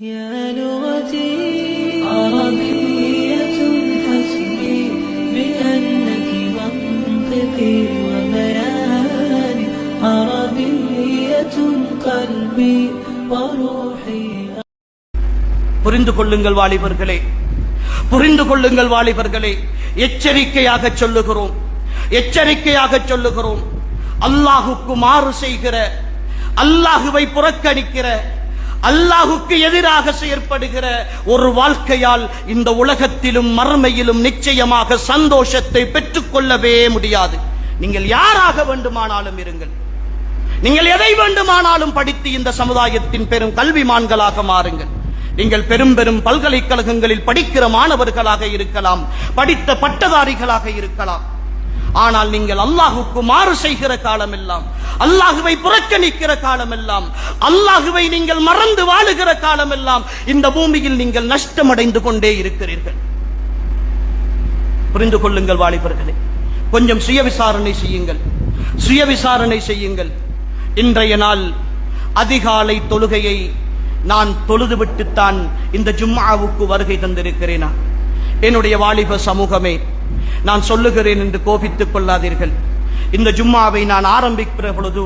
يا لغتي عربية حسبي بأنك منطقي وبياني عربية قلبي وروحي புரிந்து கொள்ளுங்கள் வாலிபர்களே புரிந்து கொள்ளுங்கள் வாலிபர்களே எச்சரிக்கையாக சொல்லுகிறோம் எச்சரிக்கையாக சொல்லுகிறோம் அல்லாஹுக்கு மாறு செய்கிற அல்லாஹுவை புறக்கணிக்கிற அல்லாஹுக்கு எதிராக செயற்படுகிற ஒரு வாழ்க்கையால் இந்த உலகத்திலும் மறுமையிலும் நிச்சயமாக சந்தோஷத்தை பெற்றுக்கொள்ளவே முடியாது. நீங்கள் யாராக வேண்டுமானாலும் இருங்கள். நீங்கள் எதை வேண்டுமானாலும் படித்து இந்த சமுதாயத்தின் பெரும் கல்விமான்களாக மாறுங்கள். நீங்கள் பெரும் பெரும் பல்கலைக்கழகங்களில் படிக்கிற மாணவர்களாக இருக்கலாம் படித்த பட்டதாரிகளாக இருக்கலாம். ஆனால் நீங்கள் அல்லாஹுக்கு மாறு செய்கிற காலம் எல்லாம் அல்லாஹுவை புறக்கணிக்கிற காலமெல்லாம் அல்லாஹுவை நீங்கள் மறந்து வாழுகிற காலமெல்லாம் இந்த பூமியில் நீங்கள் நஷ்டமடைந்து கொண்டே இருக்கிறீர்கள். புரிந்து கொள்ளுங்கள் வாலிபர்களே. கொஞ்சம் சுய விசாரணை செய்யுங்கள். சுய விசாரணை செய்யுங்கள். இன்றைய நாள் அதிகாலை தொழுகையை நான் தொழுதுவிட்டுத்தான் இந்த ஜும்மாவுக்கு வருகை தந்திருக்கிறேனா? என்னுடைய வாலிப சமூகமே நான் சொல்லுகிறேன் என்று கோபித்துக் கொள்ளாதீர்கள். இந்த ஜும்மாவை நான் ஆரம்பிக்கிற பொழுது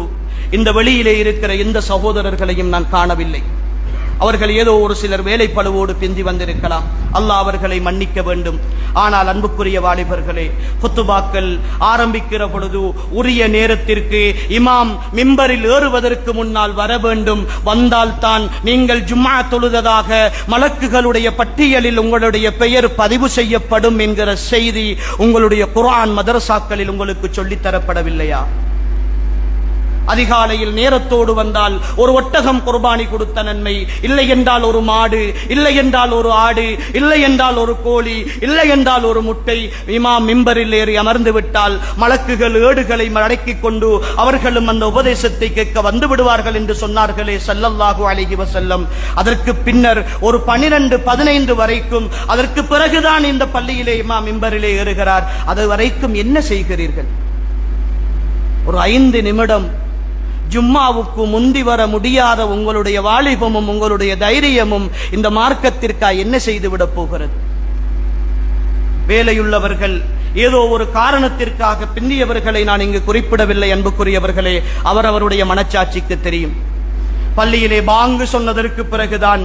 இந்த வெளியிலே இருக்கிற எந்த சகோதரர்களையும் நான் காணவில்லை. அவர்கள் ஏதோ ஒரு சிலர் வேலைப்பழுவோடு பிந்தி வந்திருக்கலாம். அல்லாஹ் அவர்களை மன்னிக்க வேண்டும். ஆனால் அன்புக்குரிய வாலிபர்களே குத்துபாக்கள் ஆரம்பிக்கிற பொழுது உரிய நேரத்திற்கு இமாம் மிம்பரில் ஏறுவதற்கு முன்னால் வர வேண்டும். வந்தால்தான் நீங்கள் ஜும்மா தொழுததாக மலக்குகளுடைய பட்டியலில் உங்களுடைய பெயர் பதிவு செய்யப்படும் என்கிற செய்தி உங்களுடைய குரான் மதரசாக்களில் உங்களுக்கு சொல்லித்தரப்படவில்லையா அதிகாலையில் நேரத்தோடு வந்தால் ஒரு ஒட்டகம் குர்பானி கொடுத்த நன்மை. இல்லை என்றால் ஒரு மாடு இல்லை என்றால் ஒரு ஆடு இல்லை என்றால் ஒரு கோழி இல்லை என்றால் ஒரு முட்டை. இமாம் மிம்பரில் ஏறி அமர்ந்து விட்டால் மலக்குகள் ஏடுகளை அடக்கிக் கொண்டு அவர்களும் அந்த உபதேசத்தை கேட்க வந்து விடுவார்கள் என்று சொன்னார்களே ஸல்லல்லாஹு அழகி வசல்லம் அதற்கு பின்னர் ஒரு பனிரெண்டு பதினைந்து வரைக்கும் அதற்கு பிறகுதான் இந்த பள்ளியிலே இமாம் மிம்பரிலே ஏறுகிறார். அது வரைக்கும் என்ன செய்கிறீர்கள்? ஒரு ஐந்து நிமிடம் ஜும்மாவுக்கு முந்தி வர முடியாத உங்களுடைய வாலிபமும் உங்களுடைய தைரியமும் இந்த மார்க்கத்திற்காக என்ன செய்துவிடப் போகிறது? வேலையுள்ளவர்கள் ஏதோ ஒரு காரணத்திற்காக பின்னியவர்களை நான் இங்கு குறிப்பிடவில்லை அன்புக்குரியவர்களே. அவரவருடைய மனச்சாட்சிக்கு தெரியும். பள்ளியிலே பாங்கு சொன்னதற்கு பிறகுதான்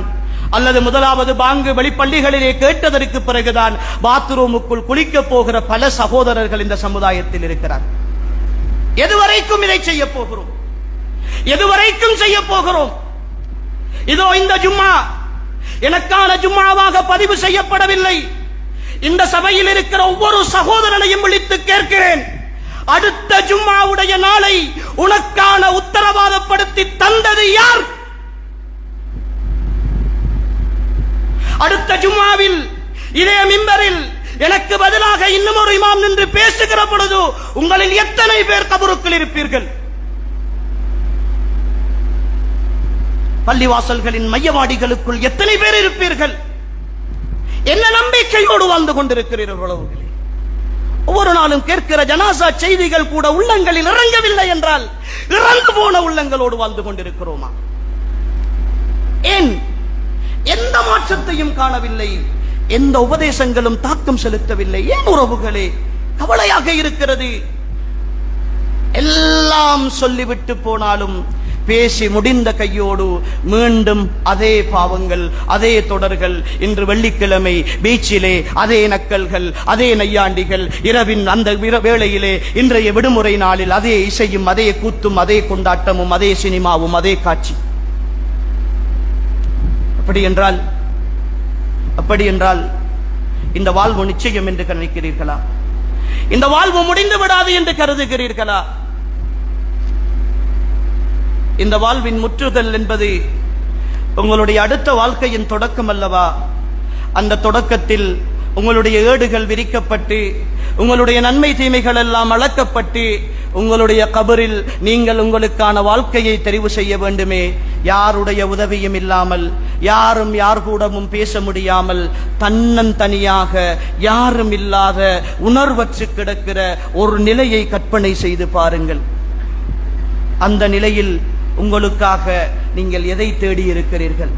அல்லது முதலாவது பாங்கு வெளிப்பள்ளிகளிலே கேட்டதற்கு பிறகுதான் பாத்ரூமுக்குள் குளிக்கப் போகிற பல சகோதரர்கள் இந்த சமுதாயத்தில் இருக்கிறார் எதுவரைக்கும் இதை செய்ய போகிறோம்? எதுவரைக்கும் செய்ய போகிறோம்? இதோ இந்த ஜும்மா. எனக்கான ஜும்மாவாக பதிவு செய்யப்படவில்லை. இந்த சபையில் இருக்கிற ஒவ்வொரு சகோதரனையும் விழித்து கேட்கிறேன். அடுத்த ஜும்மாவுடைய நாளை உனக்கான உத்தரவாதப்படுத்தி தந்தது யார்? அடுத்த ஜும்மாவில் இதே மிம்பரில் எனக்கு பதிலாக இன்னும் ஒரு இமாம் நின்று பேசுகிற பொழுது உங்களில் எத்தனை பேர் கபருக்குள் இருப்பீர்கள்? பள்ளிவாசல்களின் மையவாடிகளுக்குள் எத்தனை பேர் இருப்பீர்கள்? என்ன நம்பிக்கையோடு வாழ்ந்து கொண்டிருக்கிறீர்கள் ஒவ்வொரு நாளும் கேட்கிற ஜனாசா செய்திகள் கூட உள்ளங்களில் இறங்கவில்லை என்றால் இறந்து போன உள்ளங்களோடு வாழ்ந்து கொண்டிருக்கிறோமா? ஏன்? எந்த மாற்றத்தையும் காணவில்லை. எந்த உபதேசங்களும் தாக்கம் செலுத்தவில்லை. ஏன் உறவுகளே கவலையாக இருக்கிறது? எல்லாம் சொல்லிவிட்டு போனாலும் பேசி முடிந்த கையோடு மீண்டும் அதே பாவங்கள் அதே தொடர்கள் இன்று வெள்ளிக்கிழமை பீச்சிலே அதே நக்கல்கள் அதே நையாண்டிகள் இரவின் அந்த வேளையிலே இன்றைய விடுமுறை நாளில் அதே இசையும் அதே கூத்தும் அதே கொண்டாட்டமும் அதே சினிமாவும் அதே காட்சி. அப்படி என்றால் அப்படி என்றால் இந்த வாழ்வு நிச்சயம் என்று நினைக்கிறீர்களா இந்த வாழ்வு முடிந்து விடாது என்று கருதுகிறீர்களா? இந்த வாழ்வின் முற்றுதல் என்பது உங்களுடைய அடுத்த வாழ்க்கையின் தொடக்கம் அல்லவா? அந்த தொடக்கத்தில் உங்களுடைய ஏடுகள் விரிக்கப்பட்டு உங்களுடைய நன்மை தீமைகள் எல்லாம் அளக்கப்பட்டு உங்களுடைய கபரில் நீங்கள் உங்களுக்கான வாழ்க்கையை தெரிவு செய்ய வேண்டுமே. யாருடைய உதவியும் இல்லாமல் யாரும் யார் கூடவும் பேச முடியாமல் தன்னன் தனியாக யாரும் இல்லாத உணர்வற்று கிடக்கிற ஒரு நிலையை கற்பனை செய்து பாருங்கள். அந்த நிலையில் உங்களுக்காக நீங்கள் எதை தேடி இருக்கிறீர்கள்?